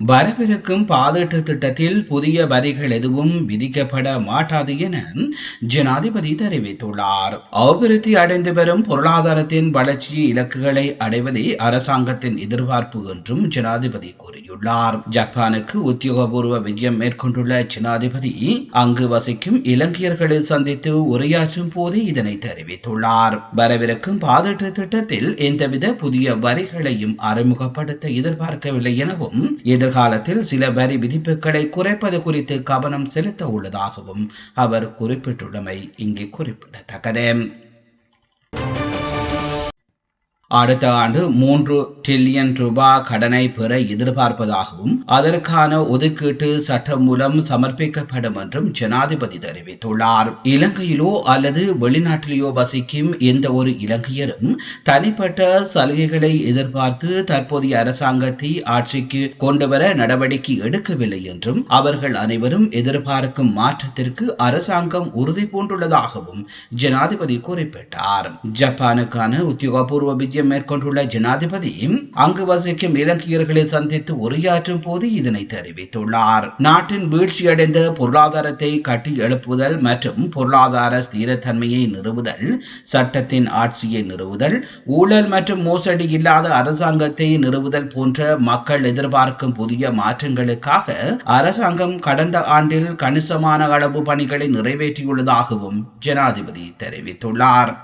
வரவிருக்கும் பாதீட்டு திட்டத்தில் புதிய வரிகள் எதுவும் விதிக்கப்பட மாட்டாது என ஜனாதிபதி தெரிவித்துள்ளார். அபிவிருத்தி அடைந்து வரும் பொருளாதாரத்தின் வளர்ச்சி இலக்குகளை அடைவதே அரசாங்கத்தின் எதிர்பார்ப்பு என்றும் ஜனாதிபதி கூறியுள்ளார். ஜப்பானுக்கு உத்தியோகபூர்வ விஜயம் மேற்கொண்டுள்ள ஜனாதிபதி அங்கு வசிக்கும் இலங்கையர்களை சந்தித்து உரையாற்றும் போது இதனை தெரிவித்துள்ளார். வரவிருக்கும் பாதீட்டு திட்டத்தில் எந்தவித புதிய வரிகளையும் அறிமுகப்படுத்த எதிர்பார்க்கவில்லை எனவும் எதிர்காலத்தில் சில வரி விதிப்புகளை குறைப்பது குறித்து கவனம் செலுத்த உள்ளதாகவும் அவர் குறிப்பிட்டுள்ளமை இங்கே குறிப்பிடத்தக்கது. அடுத்த ஆண்டு மூன்று டிரில்லியன் ரூபாய் கடனை பெற எதிர்பார்ப்பதாகவும் அதற்கான ஒதுக்கீட்டு சட்டம் மூலம் சமர்ப்பிக்கப்படும் என்றும் ஜனாதிபதி தெரிவித்துள்ளார். இலங்கையிலோ அல்லது வெளிநாட்டிலேயோ வசிக்கும் எந்த ஒரு இலங்கையரும் தனிப்பட்ட சலுகைகளை எதிர்பார்த்து தற்போதைய அரசாங்கத்தை ஆட்சிக்கு கொண்டுவர நடவடிக்கை எடுக்கவில்லை என்றும் அவர்கள் அனைவரும் எதிர்பார்க்கும் மாற்றத்திற்கு அரசாங்கம் உறுதி பூண்டுள்ளதாகவும் ஜனாதிபதி குறிப்பிட்டார். ஜப்பானுக்கான உத்தியோகபூர்வ விஜயம் மேற்கொண்டுள்ள ஜனாதிபதி அங்கு வசிக்கும் இலங்கையர்களை சந்தித்து உரையாற்றும் போது இதனை தெரிவித்துள்ளார். நாட்டின் வீழ்ச்சியடைந்த பொருளாதாரத்தை கட்டி எழுப்புதல் மற்றும் பொருளாதார ஸ்திரத்தன்மையை நிறுவுதல் சட்டத்தின் ஆட்சியை நிறுவுதல் ஊழல் மற்றும் மோசடி இல்லாத அரசாங்கத்தை நிறுவுதல் போன்ற மக்கள் எதிர்பார்க்கும் புதிய மாற்றங்களுக்காக அரசாங்கம் கடந்த ஆண்டில் கணிசமான அளவு பணிகளை நிறைவேற்றியுள்ளதாகவும் ஜனாதிபதி தெரிவித்துள்ளார்.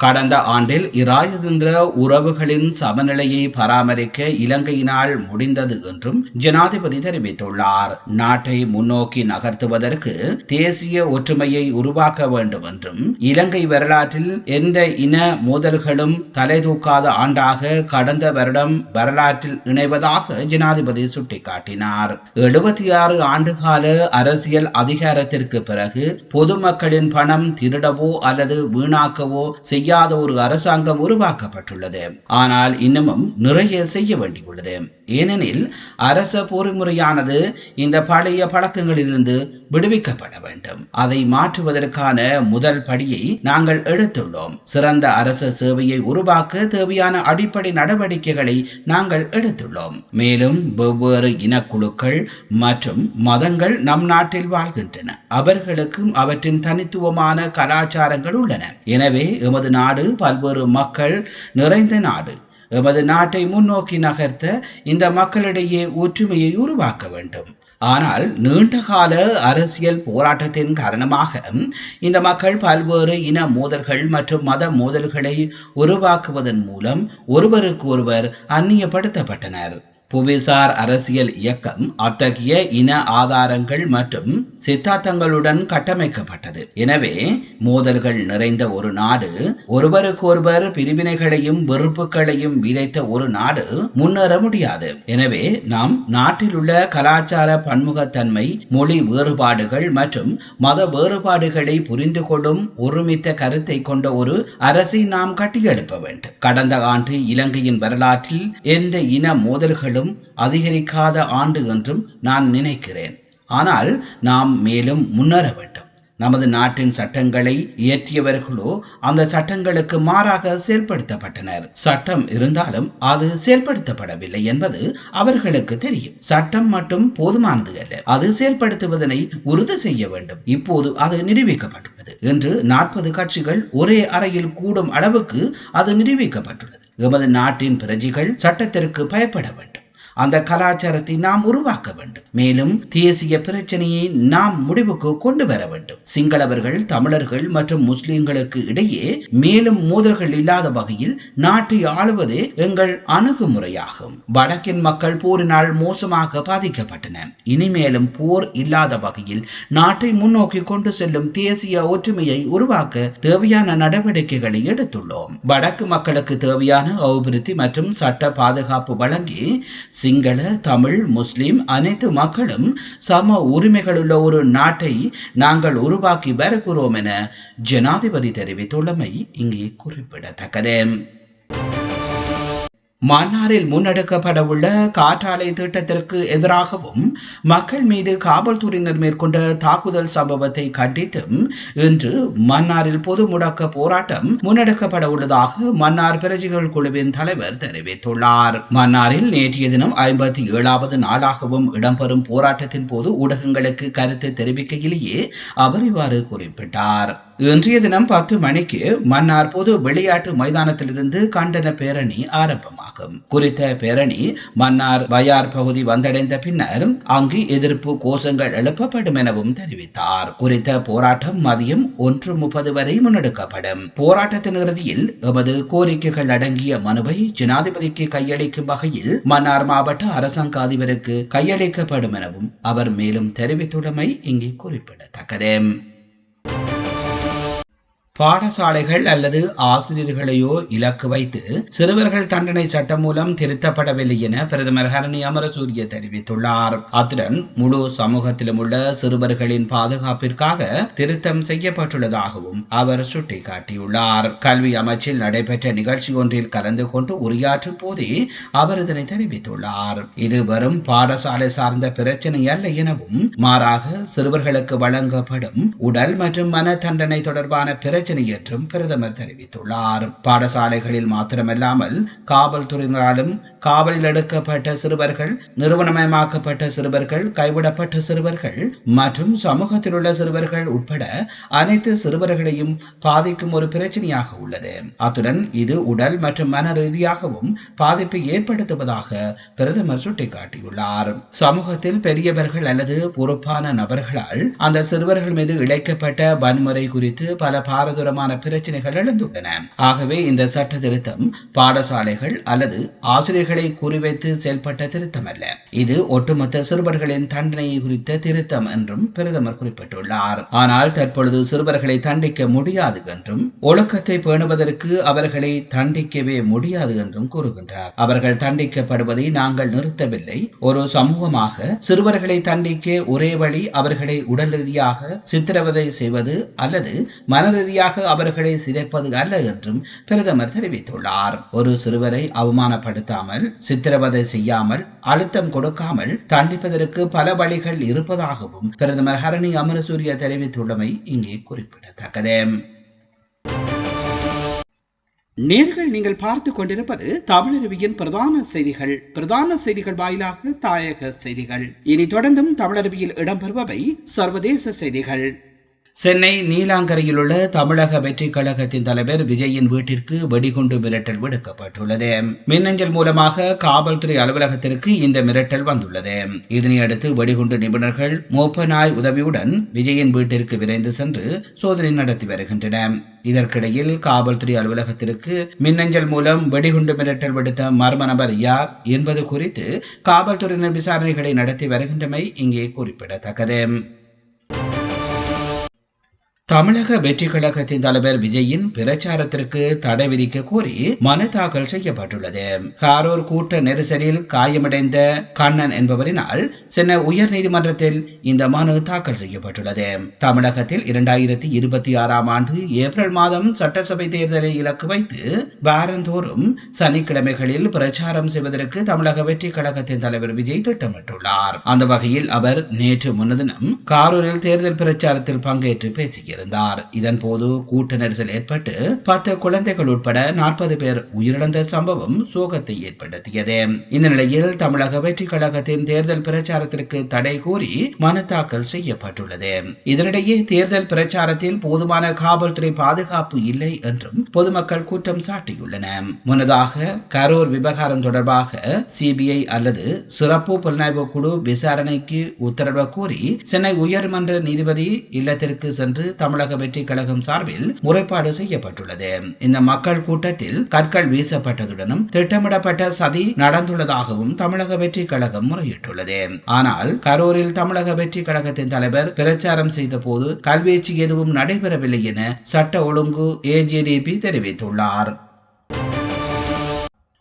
கடந்த ஆண்டில் இராஜதந்திர உறவுகளின் சமநிலையை பராமரிக்க இலங்கையினால் முடிந்தது என்றும் ஜனாதிபதி தெரிவித்துள்ளார். நாட்டை முன்னோக்கி நகர்த்துவதற்கு தேசிய ஒற்றுமையை உருவாக்க வேண்டும் என்றும் இலங்கை வரலாற்றில் எந்த இன மோதல்களும் தலை தூக்காத ஆண்டாக கடந்த வருடம் வரலாற்றில் இணைவதாக ஜனாதிபதி சுட்டிக்காட்டினார். எழுபத்தி ஆறு ஆண்டுகால அரசியல் அதிகாரத்திற்கு பிறகு பொதுமக்களின் பணம் திருடவோ அல்லது வீணாக்கவோ செய்ய செய்யாத ஒரு அரசாங்கம் உருவாக்கப்பட்டுள்ளது. ஆனால் இன்னமும் நிறைய செய்ய வேண்டியுள்ளது. ஏனெனில் அரச பொறிமுறையானது இந்த பழைய பழக்கங்களிலிருந்து விடுவிக்கப்பட வேண்டும். அதை மாற்றுவதற்கான முதல் படியை நாங்கள் எடுத்துள்ளோம். சிறந்த அரச சேவையை உருவாக்க தேவையான அடிப்படை நடவடிக்கைகளை நாங்கள் எடுத்துள்ளோம். மேலும் வெவ்வேறு இனக்குழுக்கள் மற்றும் மதங்கள் நம் நாட்டில் வாழ்கின்றன. அவர்களுக்கும் அவற்றின் தனித்துவமான கலாச்சாரங்கள் உள்ளன. எனவே எமது நாடு பல்வேறு மக்கள் நிறைந்த நாடு. எமது நாட்டை முன்னோக்கி நகர்த்த இந்த மக்களிடையே ஒற்றுமையை உருவாக்க வேண்டும். ஆனால் நீண்டகால அரசியல் போராட்டத்தின் காரணமாக இந்த மக்கள் பல்வேறு இன மோதல்கள் மற்றும் மத மோதல்களை உருவாக்குவதன் மூலம் ஒருவருக்கு ஒருவர் அந்நியப்படுத்தப்பட்டனர். புவிசார் அரசியல் இயக்கம் அத்தகைய இன ஆதாரங்கள் மற்றும் சித்தாந்தங்களுடன் கட்டமைக்கப்பட்டது. எனவே மோதல்கள் நிறைந்த ஒரு நாடு ஒருவருக்கொருவர் பிரிவினைகளையும் வெறுப்புகளையும் விதைத்த ஒரு நாடு முன்னேற முடியாது. எனவே நாம் நாட்டில் உள்ள கலாச்சார பன்முகத்தன்மை மொழி வேறுபாடுகள் மற்றும் மத வேறுபாடுகளை புரிந்து கொள்ளும் ஒருமித்த கருத்தை கொண்ட ஒரு அரசை நாம் கட்டியெழுப்ப வேண்டும். கடந்த ஆண்டு இலங்கையின் வரலாற்றில் எந்த இன மோதல்களும் அதிகரிக்காத ஆண்டு என்றும் நான் நினைக்கிறேன். ஆனால் நாம் மேலும் முன்னேற வேண்டும். நமது நாட்டின் சட்டங்களை இயற்றியவர்களோ அந்த சட்டங்களுக்கு மாறாக செயல்படுத்தப்பட்டனர். சட்டம் இருந்தாலும் அது செயல்படுத்தப்படவில்லை என்பது அவர்களுக்கு தெரியும். சட்டம் மட்டும் போதுமானது அல்ல அது செயல்படுத்துவதனை உறுதி செய்ய வேண்டும். இப்போது அது நிரூபிக்கப்பட்டுள்ளது என்று நாற்பது கட்சிகள் ஒரே அறையில் கூடும் அளவுக்கு அது நிரூபிக்கப்பட்டுள்ளது. எமது நாட்டின் பிரஜைகள் சட்டத்திற்கு பயப்பட வேண்டும். அந்த கலாச்சாரத்தை நாம் உருவாக்க வேண்டும். மேலும் தேசிய பிரச்சனையை நாம் முடிவுக்கு கொண்டு வர வேண்டும். சிங்களவர்கள் தமிழர்கள் மற்றும் முஸ்லிம்களுக்கு இடையே மேலும் மோதல்கள் இல்லாத வகையில் நாட்டை ஆளுவதே எங்கள் அணுகுமுறையாகும். வடக்கின் மக்கள் போரினால் மோசமாக பாதிக்கப்பட்டன. இனிமேலும் போர் இல்லாத வகையில் நாட்டை முன்னோக்கி கொண்டு செல்லும் தேசிய ஒற்றுமையை உருவாக்க தேவையான நடவடிக்கைகளை எடுத்துள்ளோம். வடக்கு மக்களுக்கு தேவையான அபிவிருத்தி மற்றும் சட்ட பாதுகாப்பு வழங்கி சிங்கள தமிழ் முஸ்லிம் அனைத்து மக்களும் சம உரிமைகளுள்ள ஒரு நாட்டை நாங்கள் உருவாக்கி வருகிறோம் என ஜனாதிபதி தெரிவித்துள்ளமை இங்கே குறிப்பிடத்தக்கது. மன்னாரில் முன்னெடுக்கப்படவுள்ள காற்றாலை திட்டத்திற்கு எதிராகவும் மக்கள் மீது காவல்துறையினர் மேற்கொண்ட தாக்குதல் சம்பவத்தை கண்டித்தும் இன்று மன்னாரில் பொது முடக்க போராட்டம் முன்னெடுக்கப்பட உள்ளதாக மன்னார் பிரஜைகள் குழுவின் தலைவர் தெரிவித்துள்ளார். மன்னாரில் நேற்றைய தினம் ஐம்பத்தி ஏழாவது நாளாகவும் இடம்பெறும் போராட்டத்தின் போது ஊடகங்களுக்கு கருத்து தெரிவிக்கையிலேயே அவர் இவ்வாறு குறிப்பிட்டார். இன்றைய தினம் பத்து மணிக்கு மன்னார் பொது விளையாட்டு மைதானத்திலிருந்து கண்டன பேரணி ஆரம்பமாகும். குறித்த பேரணி மன்னார் வயார் பகுதி வந்தடைந்த பின்னர் அங்கு எதிர்ப்பு கோஷங்கள் எழுப்பப்படும் எனவும் தெரிவித்தார். குறித்த போராட்டம் மதியம் ஒன்று முப்பது வரை முன்னெடுக்கப்படும். போராட்டத்தின் இறுதியில் எமது கோரிக்கைகள் அடங்கிய மனுவை ஜனாதிபதிக்கு கையளிக்கும் வகையில் மன்னார் மாவட்ட அரசாங்க அதிபருக்கு கையளிக்கப்படும் எனவும் அவர் மேலும் தெரிவித்துள்ளமை இங்கே குறிப்பிடத்தக்கது. பாடசாலைகள் அல்லது ஆசிரியர்களையோ இலக்கு வைத்து சிறுவர்கள் தண்டனை சட்டம் மூலம் திருத்தப்படவில்லை என பிரதமர் ஹரணி அமரசூரிய தெரிவித்துள்ளார். அத்துடன் முழு சமூகத்திலும் உள்ள சிறுவர்களின் பாதுகாப்பிற்காக திருத்தம் செய்யப்பட்டுள்ளதாகவும் அவர் சுட்டிக்காட்டியுள்ளார். கல்வி அமைச்சில் நடைபெற்ற நிகழ்ச்சி ஒன்றில் கலந்து கொண்டு உரையாற்றும் போதே அவர் இதனை தெரிவித்துள்ளார். இது வெறும் பாடசாலை சார்ந்த பிரச்சனை அல்ல எனவும் மாறாக சிறுவர்களுக்கு வழங்கப்படும் உடல் மற்றும் மன தண்டனை தொடர்பான பிரச்சனை பிரச்சனை என்றும் பிரதமர் தெரிவித்துள்ளார். பாடசாலைகளில் மாத்திரமல்லாமல் காவல்துறையினராலும் காவலில் எடுக்கப்பட்ட சிறுவர்கள் நிறுவனமயமாக்கப்பட்ட சிறுவர்கள் கைவிடப்பட்ட சிறுவர்கள் மற்றும் சமூகத்தில் உள்ள சிறுவர்கள் உட்பட அனைத்து சிறுவர்களையும் பாதிக்கும் ஒரு பிரச்சனையாக உள்ளது. அத்துடன் இது உடல் மற்றும் மன ரீதியாகவும் பாதிப்பை ஏற்படுத்துவதாக பிரதமர் சுட்டிக்காட்டியுள்ளார். சமூகத்தில் பெரியவர்கள் அல்லது பொறுப்பான நபர்களால் அந்த சிறுவர்கள் மீது இழைக்கப்பட்ட வன்முறை குறித்து பல பாரத பாரதூரமான பிரச்சனைகள் எழுந்துள்ளன. ஆகவே இந்த சட்ட திருத்தம் பாடசாலைகள் அல்லது ஆசிரியர்களை குறிவைத்து செயல்பட்ட திருத்தம் அல்ல இது ஒட்டுமொத்த சிறுவர்களின் தண்டனையை குறித்த திருத்தம் என்றும் பிரதமர் குறிப்பிட்டுள்ளார். ஆனால் தற்பொழுது சிறுவர்களை தண்டிக்க முடியாது என்றும் ஒழுக்கத்தை பேணுவதற்கு அவர்களை தண்டிக்கவே முடியாது என்றும் கூறுகின்றார். அவர்கள் தண்டிக்கப்படுவதை நாங்கள் நிறுத்தவில்லை. ஒரு சமூகமாக சிறுவர்களை தண்டிக்க ஒரே வழி அவர்களை உடல் ரீதியாக சித்திரவதை செய்வது அல்லது மன ரீதியாக நேரடியாக அவர்களை சிதைப்பது அல்ல என்றும் பிரதமர் தெரிவித்துள்ளார். ஒரு சிறுவரை அவமானப்படுத்தாமல் சித்திரவதை செய்யாமல் அழுத்தம் கொடுக்காமல் தண்டிப்பதற்கு பல வழிகள் இருப்பதாகவும் பிரதமர் ஹரணி அமரசூரிய தெரிவித்துள்ளமை இங்கே குறிப்பிடத்தக்கது. நேர்கள் நீங்கள் பார்த்து கொண்டிருப்பது தமிழருவியின் பிரதான செய்திகள். பிரதான செய்திகள் வாயிலாக தாயக செய்திகள். இனி தொடர்ந்தும் தமிழருவியில் இடம்பெறுபவை சர்வதேச செய்திகள். சென்னை நீலாங்கரையில் உள்ள தமிழக வெற்றி கழகத்தின் தலைவர் விஜயின் வீட்டிற்கு வெடிகுண்டு மிரட்டல் விடுக்கப்பட்டுள்ளது. மின்னஞ்சல் மூலமாக காவல்துறை அலுவலகத்திற்கு இந்த மிரட்டல் வந்துள்ளது. இதனையடுத்து வெடிகுண்டு நிபுணர்கள் மோப்பநாய் உதவியுடன் விஜயின் வீட்டிற்கு விரைந்து சென்று சோதனை நடத்தி வருகின்றனர். இதற்கிடையில் காவல்துறை அலுவலகத்திற்கு மின்னஞ்சல் மூலம் வெடிகுண்டு மிரட்டல் விடுத்த மர்ம நபர் யார் என்பது குறித்து காவல்துறையினர் விசாரணைகளை நடத்தி வருகின்றமை இங்கே குறிப்பிடத்தக்கது. தமிழக வெற்றி கழகத்தின் தலைவர் விஜயின் பிரச்சாரத்திற்கு தடை விதிக்க கோரி மனு தாக்கல் செய்யப்பட்டுள்ளது. காரூர் கூட்ட நெரிசலில் காயமடைந்த கண்ணன் என்பவரினால் சென்னை உயர் நீதிமன்றத்தில் இந்த மனு தாக்கல் செய்யப்பட்டுள்ளது. தமிழகத்தில் இரண்டாயிரத்தி இருபத்தி ஆறாம் ஆண்டு ஏப்ரல் மாதம் சட்டசபை தேர்தலை இலக்கு வைத்து வாரந்தோறும் சனிக்கிழமைகளில் பிரச்சாரம் செய்வதற்கு தமிழக வெற்றி கழகத்தின் தலைவர் விஜய் திட்டமிட்டுள்ளார். அந்த வகையில் அவர் நேற்று முன்னதினம் காரூரில் தேர்தல் பிரச்சாரத்தில் பங்கேற்று பேசுகிறார். இருந்தார் இதன் போது கூட்ட நெரிசல் ஏற்பட்டு பத்து குழந்தைகள் உட்பட நாற்பது பேர் உயிரிழந்த சம்பவம் சோகத்தை ஏற்படுத்தியது. இந்த நிலையில் தமிழக வெற்றி கழகத்தின் தேர்தல் பிரச்சாரத்திற்கு தடை கோரி மனு தாக்கல் செய்யப்பட்டுள்ளது. இதனிடையே தேர்தல் பிரச்சாரத்தில் போதுமான காவல்துறை பாதுகாப்பு இல்லை என்றும் பொதுமக்கள் குற்றம் சாட்டியுள்ளன. முன்னதாக கரூர் விவகாரம் தொடர்பாக சிபிஐ அல்லது சிறப்பு புலனாய்வு குழு விசாரணைக்கு உத்தரவு கோரி சென்னை உயர்மன்ற நீதிபதி இல்லத்திற்கு சென்று தமிழக வெற்றி கழகம் சார்பில் முறைப்பாடு செய்யப்பட்டுள்ளது. இந்த மக்கள் கூட்டத்தில் கற்கள் வீசப்பட்டதுடனும் திட்டமிடப்பட்ட சதி நடந்துள்ளதாகவும் தமிழக வெற்றி கழகம் முறையிட்டுள்ளது. ஆனால் கரூரில் தமிழக வெற்றி கழகத்தின் தலைவர் பிரச்சாரம் செய்த போது கல்வீச்சு எதுவும் நடைபெறவில்லை என சட்ட ஒழுங்கு ஏஜிடிபி தெரிவித்துள்ளார்.